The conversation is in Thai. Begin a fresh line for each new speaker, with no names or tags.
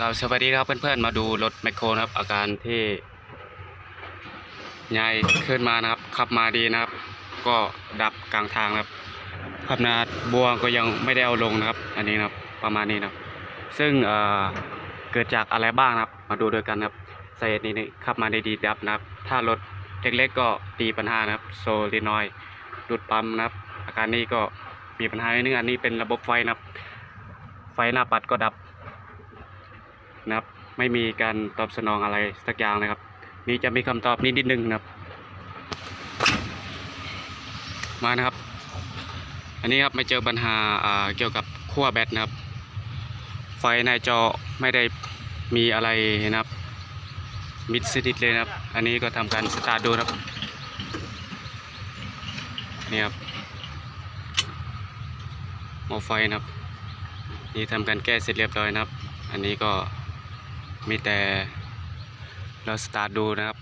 ครับสวัสดีครับเพื่อนๆมาดูรถแมคโครนะครับ อาการที่ยายขึ้นมานะครับ ขับมาดีนะครับ ก็ดับกลางทางนะครับขับนาบวก็ยังไม่ได้เอาลงนะครับ อันนี้นะครับประมาณนี้นะครับ ซึ่งเเกิดจากอะไรบ้างนะครับ มาดูด้วยกันนะครับสาเหตุนี้นี่ขับมาได้ดีดับนะครับ ถ้ารถเล็กๆก็ตีปัญหานะครับ โซลินอยด์ดูดปั๊มนะครับ อาการนี้ก็มีปัญหาในนึงอันนี้เป็นระบบไฟนะครับ ไฟหน้าปัดก็ดับ นะครับ ไม่มีการตอบสนองอะไรสักอย่างนะครับ นี่จะมีคำตอบนิดนิดนึงนะครับ มานะครับ อันนี้ครับม่เจอปัญหาาเกี่ยวกับขั้วแบตนะครับ ไฟในจอไม่ได้มีอะไรนะครับ มิดสนิทเลยนะครับ อันนี้ก็ทำการสตาร์ทดูนะครับนี่ครับหม้อไฟนะครับ นี่ทำการแก้เสร็จเรียบร้อยนะครับ อันนี้ก็ มีแต่เราสตาร์ทดูนะครับ